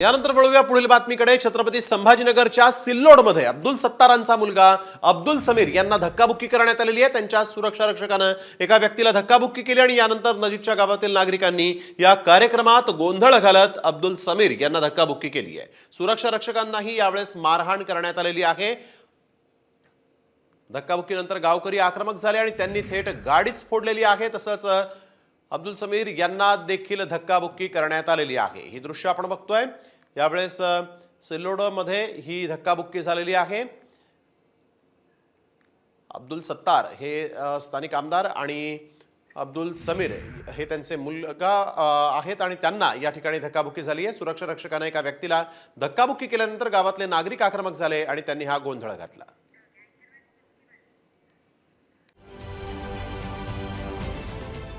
यानंतर वळूया पुढील बातमीकडे. छत्रपती संभाजीनगरच्या सिल्लोडमध्ये अब्दुल सत्तारांचा मुलगा अब्दुल समीर यांना धक्काबुक्की करण्यात आलेली आहे. त्यांच्या सुरक्षा रक्षकानं एका व्यक्तीला धक्काबुक्की केली आणि यानंतर नजीकच्या गावातील नागरिकांनी या कार्यक्रमात गोंधळ घालत अब्दुल समीर यांना धक्काबुक्की केली आहे. सुरक्षा रक्षकांनाही यावेळेस मारहाण करण्यात आलेली आहे. धक्काबुक्कीनंतर गावकरी आक्रमक झाले आणि त्यांनी थेट गाडीच फोडलेली आहे. तसंच अब्दुल समीर यांना देखील धक्काबुक्की करण्यात आलेली आहे. ही दृश्य आपण बघतोय. यावेळेस सिल्लोडमध्ये ही धक्काबुक्की झालेली आहे. अब्दुल सत्तार हे स्थानिक आमदार आणि अब्दुल समीर हे त्यांचे मुलगा आहेत आणि त्यांना या ठिकाणी धक्काबुक्की झाली आहे. सुरक्षा रक्षकाने एका व्यक्तीला धक्काबुक्की केल्यानंतर गावातले नागरिक आक्रमक झाले आणि त्यांनी हा गोंधळ घातला.